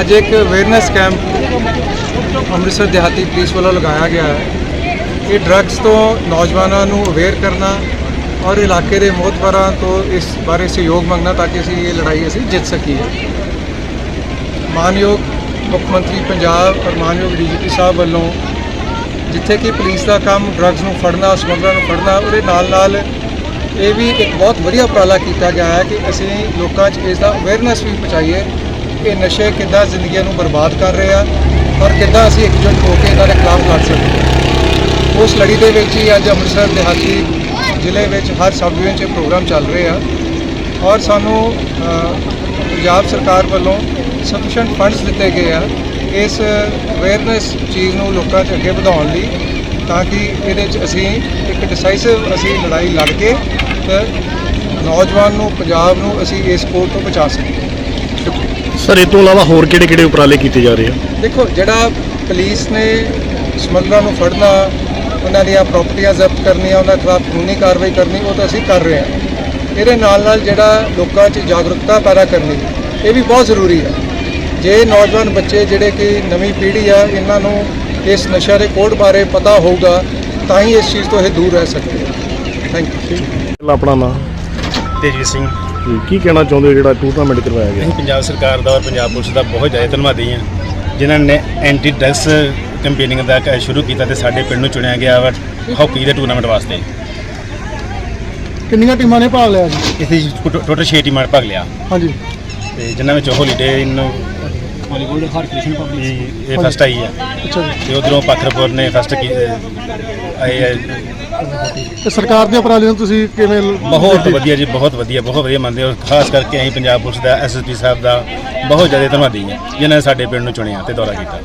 ਅੱਜ ਇੱਕ awareness camp Amritsar ਦਿਹਾਤੀ ਪੁਲਿਸ ਵੱਲੋਂ ਲਗਾਇਆ ਗਿਆ ਹੈ। ਇਹ ਡਰੱਗਸ ਤੋਂ ਨੌਜਵਾਨਾਂ ਨੂੰ ਅਵੇਅਰ ਕਰਨਾ ਔਰ ਇਲਾਕੇ ਦੇ ਮੋਹਤਵਰਾਂ ਤੋਂ ਇਸ ਬਾਰੇ ਸਹਿਯੋਗ ਮੰਗਣਾ ਤਾਂ ਕਿ ਅਸੀਂ ਇਹ ਲੜਾਈ ਅਸੀਂ ਜਿੱਤ ਸਕੀਏ। ਮਾਨਯੋਗ ਮੁੱਖ ਮੰਤਰੀ ਪੰਜਾਬ ਔਰ ਮਾਨਯੋਗ ਡੀਜੀਪੀ ਸਾਹਿਬ ਵੱਲੋਂ ਜਿੱਥੇ ਕਿ ਪੁਲਿਸ ਦਾ ਕੰਮ ਡਰੱਗਸ ਨੂੰ ਫੜਨਾ, ਸਮਗਲਰਾਂ ਨੂੰ ਫੜਨਾ, ਉਹਦੇ ਨਾਲ ਨਾਲ ਇਹ ਵੀ ਇੱਕ ਬਹੁਤ ਵਧੀਆ ਉਪਰਾਲਾ ਕੀਤਾ ਗਿਆ ਹੈ ਕਿ ਅਸੀਂ ਲੋਕਾਂ 'ਚ ਇਸ ਦਾ ਅਵੇਅਰਨੈਸ ਵੀ ਪਹੁੰਚਾਈਏ ਕਿ ਨਸ਼ੇ ਕਿੱਦਾਂ ਜ਼ਿੰਦਗੀਆਂ ਨੂੰ ਬਰਬਾਦ ਕਰ ਰਹੇ ਆ ਔਰ ਕਿੱਦਾਂ ਅਸੀਂ ਇਕਜੁੱਟ ਹੋ ਕੇ ਇਹਨਾਂ ਦੇ ਖਿਲਾਫ ਲੜ ਸਕਦੇ ਹਾਂ। ਉਸ ਲੜੀ ਦੇ ਵਿੱਚ ਹੀ ਅੱਜ ਅੰਮ੍ਰਿਤਸਰ, ਦਿਹਾਤੀ ਜ਼ਿਲ੍ਹੇ ਵਿੱਚ ਹਰ ਸਬ ਡਿਵੀਜ਼ਨ 'ਚ ਪ੍ਰੋਗਰਾਮ ਚੱਲ ਰਹੇ ਆ ਔਰ ਸਾਨੂੰ ਪੰਜਾਬ ਸਰਕਾਰ ਵੱਲੋਂ ਸਫੀਸ਼ੀਐਂਟ ਫੰਡਸ ਦਿੱਤੇ ਗਏ ਆ ਇਸ ਅਵੇਅਰਨੈਸ ਚੀਜ਼ ਨੂੰ ਲੋਕਾਂ 'ਚ ਅੱਗੇ ਵਧਾਉਣ ਲਈ ਤਾਂ ਕਿ ਇਹਦੇ 'ਚ ਅਸੀਂ ਇੱਕ ਡਿਸਾਈਸਿਵ ਅਸੀਂ ਲੜਾਈ ਲੜ ਕੇ ਨੌਜਵਾਨ ਨੂੰ, ਪੰਜਾਬ ਨੂੰ ਅਸੀਂ ਇਸ ਕੋਰ ਤੋਂ ਬਚਾ ਸਕੀਏ। ਸਰ ਇਹ ਤੋਂ ਇਲਾਵਾ ਹੋਰ ਕਿਹੜੇ ਕਿਹੜੇ ਉਪਰਾਲੇ ਕੀਤੇ ਜਾ ਰਹੇ ਆ? ਦੇਖੋ ਜਿਹੜਾ ਪੁਲਿਸ ਨੇ ਸਮਗਲਰਾਂ ਨੂੰ ਫੜਨਾ ਉਹਨਾਂ ਦੀਆਂ ਪ੍ਰਾਪਰਟੀਆਂ ਜ਼ਬਤ ਕਰਨੀਆਂ ਉਹਨਾਂ ਖਿਲਾਫ ਕਾਨੂੰਨੀ ਕਾਰਵਾਈ ਕਰਨੀ ਉਹ ਤਾਂ ਅਸੀਂ ਕਰ ਰਹੇ ਹਾਂ। ਇਹਦੇ ਨਾਲ ਨਾਲ ਜਿਹੜਾ ਲੋਕਾਂ 'ਚ ਜਾਗਰੂਕਤਾ ਪੈਦਾ ਕਰਨੀ ਇਹ ਵੀ ਬਹੁਤ ਜ਼ਰੂਰੀ ਹੈ। ਜੇ ਨੌਜਵਾਨ ਬੱਚੇ ਜਿਹੜੇ ਕਿ ਨਵੀਂ ਪੀੜ੍ਹੀ ਆ ਇਹਨਾਂ ਨੂੰ ਇਸ ਨਸ਼ਾ ਦੇ ਕੋਡ ਬਾਰੇ ਪਤਾ ਹੋਊਗਾ ਤਾਂ ਹੀ ਇਸ ਚੀਜ਼ ਤੋਂ ਇਹ ਦੂਰ ਰਹਿ ਸਕਦੇ ਥੈਂਕ ਯੂ ਆਪਣਾ ਨਾਮ? ਤੇਜਵੀਰ ਸਿੰਘ। ਕੀ ਕਹਿਣਾ ਚਾਹੁੰਦੇ ਹੋ ਜਿਹੜਾ ਟੂਰਨਾਮੈਂਟ ਕਰਵਾਇਆ ਗਿਆ? ਅਸੀਂ ਪੰਜਾਬ ਸਰਕਾਰ ਦਾ ਔਰ ਪੰਜਾਬ ਪੁਲਿਸ ਦਾ ਬਹੁਤ ਜ਼ਿਆਦਾ ਧੰਨਵਾਦੀ ਹਾਂ। ਜਿਨ੍ਹਾਂ ਨੇ ਐਂਟੀ ਡਰੱਗਸ ਕੈਂਪੇਨਿੰਗ ਦਾ ਕ- ਸ਼ੁਰੂ ਕੀਤਾ ਤੇ ਸਾਡੇ ਪਿੰਡ ਨੂੰ ਚੁਣਿਆ ਗਿਆ ਵਾ ਹਾਕੀ ਦੇ ਟੂਰਨਾਮੈਂਟ ਵਾਸਤੇ। ਕਿੰਨੀਆਂ ਟੀਮਾਂ ਨੇ ਭਾਗ ਲਿਆ ਜੀ? ਇਸ ਵਿੱਚ ਟੋਟਲ 6 ਟੀਮਾਂ ਨੇ ਭਾਗ ਲਿਆ। ਹਾਂਜੀ। ਤੇ ਜਿਨ੍ਹਾਂ ਵਿੱਚ ਹੋਲੀਡੇ ਇਨ ਪਬਲਿਕ ਇਹ ਫਸਟ ਆਈ ਆ। ਅੱਛਾ ਜੀ। ਤੇ ਉਧਰੋਂ ਪੱਥਰਪੁਰ ਨੇ ਫਸਟ ਆਏ ਆ। ਤੇ ਸਰਕਾਰ ਦੇ ਉਪਰਾਲੇ ਨੂੰ ਤੁਸੀਂ ਕਿਵੇਂ ਬਹੁਤ ਵਧੀਆ ਜੀ ਬਹੁਤ ਵਧੀਆ ਬਹੁਤ ਵਧੀਆ ਮੰਨਦੇ ਹਾਂ। ਖਾਸ ਕਰਕੇ ਅਸੀਂ ਪੰਜਾਬ ਪੁਲਿਸ ਦਾ ਐਸਐਸਪੀ ਸਾਹਿਬ ਦਾ ਬਹੁਤ ਜ਼ਿਆਦਾ ਧੰਨਵਾਦੀ ਹਾਂ ਜਿਨ੍ਹਾਂ ਨੇ ਸਾਡੇ ਪਿੰਡ ਨੂੰ ਚੁਣਿਆ ਤੇ ਦੌਰਾ ਕੀਤਾ।